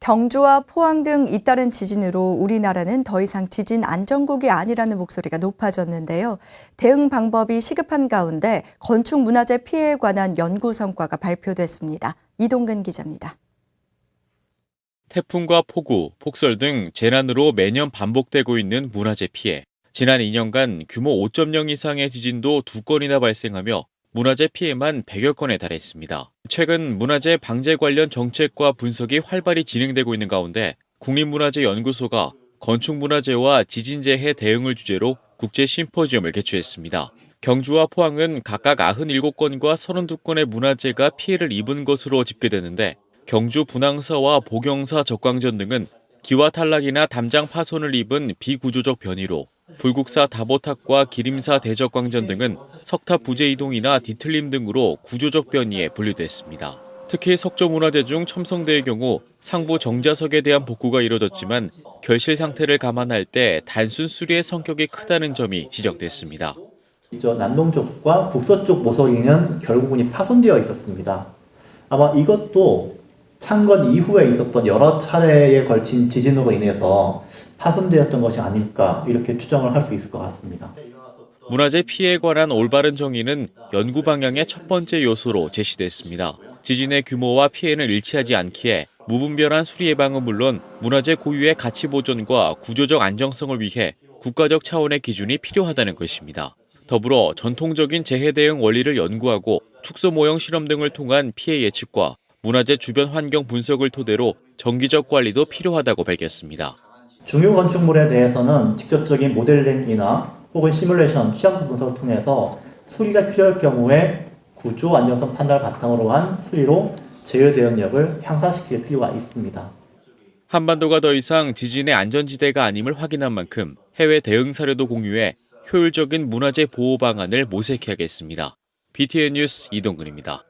경주와 포항 등 잇따른 지진으로 우리나라는 더 이상 지진 안전국이 아니라는 목소리가 높아졌는데요. 대응 방법이 시급한 가운데 건축 문화재 피해에 관한 연구 성과가 발표됐습니다. 이동근 기자입니다. 태풍과 폭우, 폭설 등 재난으로 매년 반복되고 있는 문화재 피해. 지난 2년간 규모 5.0 이상의 지진도 두 건이나 발생하며 문화재 피해만 100여 건에 달했습니다. 최근 문화재 방제 관련 정책과 분석이 활발히 진행되고 있는 가운데 국립문화재연구소가 건축문화재와 지진재해 대응을 주제로 국제 심포지엄을 개최했습니다. 경주와 포항은 각각 97건과 32건의 문화재가 피해를 입은 것으로 집계되는데 경주 분항사와 보경사 적광전 등은 기와 탈락이나 담장 파손을 입은 비구조적 변이로 불국사 다보탑과 기림사 대적광전 등은 석탑 부재 이동이나 뒤틀림 등으로 구조적 변이에 분류됐습니다. 특히 석조문화재 중 첨성대의 경우 상부 정자석에 대한 복구가 이뤄졌지만 결실 상태를 감안할 때 단순 수리의 성격이 크다는 점이 지적됐습니다. 저 남동쪽과 북서쪽 모서리는 결국은 파손되어 있었습니다. 아마 이것도 창건 이후에 있었던 여러 차례에 걸친 지진으로 인해서 파손되었던 것이 아닐까 이렇게 추정을 할 수 있을 것 같습니다. 문화재 피해에 관한 올바른 정의는 연구 방향의 첫 번째 요소로 제시됐습니다. 지진의 규모와 피해는 일치하지 않기에 무분별한 수리 예방은 물론 문화재 고유의 가치 보존과 구조적 안정성을 위해 국가적 차원의 기준이 필요하다는 것입니다. 더불어 전통적인 재해 대응 원리를 연구하고 축소 모형 실험 등을 통한 피해 예측과 문화재 주변 환경 분석을 토대로 정기적 관리도 필요하다고 밝혔습니다. 중요 건축물에 대해서는 직접적인 모델링이나 혹은 시뮬레이션, 시험도 분석을 통해서 수리가 필요할 경우에 구조 안정성 판단을 바탕으로 한 수리로 재해 대응력을 향상시킬 필요가 있습니다. 한반도가 더 이상 지진의 안전지대가 아님을 확인한 만큼 해외 대응 사례도 공유해 효율적인 문화재 보호 방안을 모색해야겠습니다. BTN 뉴스 이동근입니다.